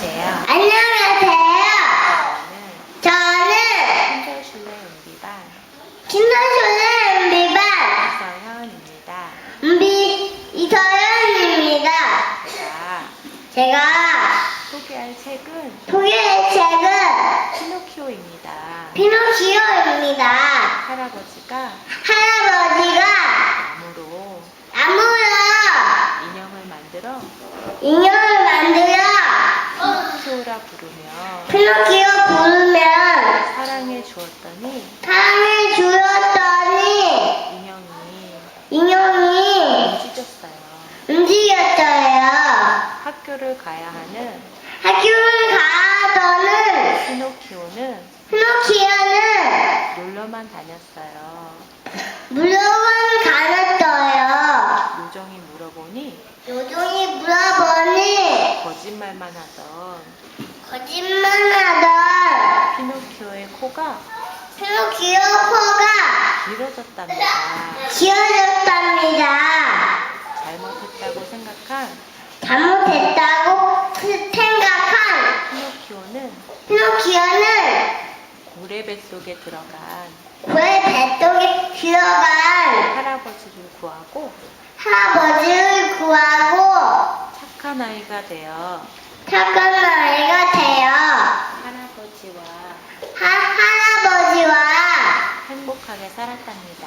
안녕하세요. 안녕하세요. 저는 저는 신설슐레 은비반 김선수의 은비반 이서현입니다. 은비 이서연입니다. 제가 제가 소개할 책은 소개할 책은 피노키오입니다. 피노키오입니다. 할아버지가 할아버지가 나무로 나무로 인형을 만들어 인형을 만들어 부르며 피노키오 부르면 사랑해 주었더니 사랑을 주었더니 인형이 인형이 움직였어요. 움직였어요. 학교를 가야 하는 학교를 가서는 피노키오는 피노키오는 놀러만 다녔어요. 물어본 가졌어요. 요정이 물어보니 요정이 물어보니 거짓말만 하던 거짓말하던 피노키오의 코가 피노키오 코가 길어졌답니다. 지어졌답니다. 잘못했다고 생각한 잘못했다고 생각한 피노키오는 피노키오는 고래 뱃속에 들어간 고의 뱃속에 들어간 할아버지를 구하고 할아버지를 구하고 착한 아이가 되어 착한 아이가 되어 할아버지와 하, 할아버지와 행복하게 살았답니다.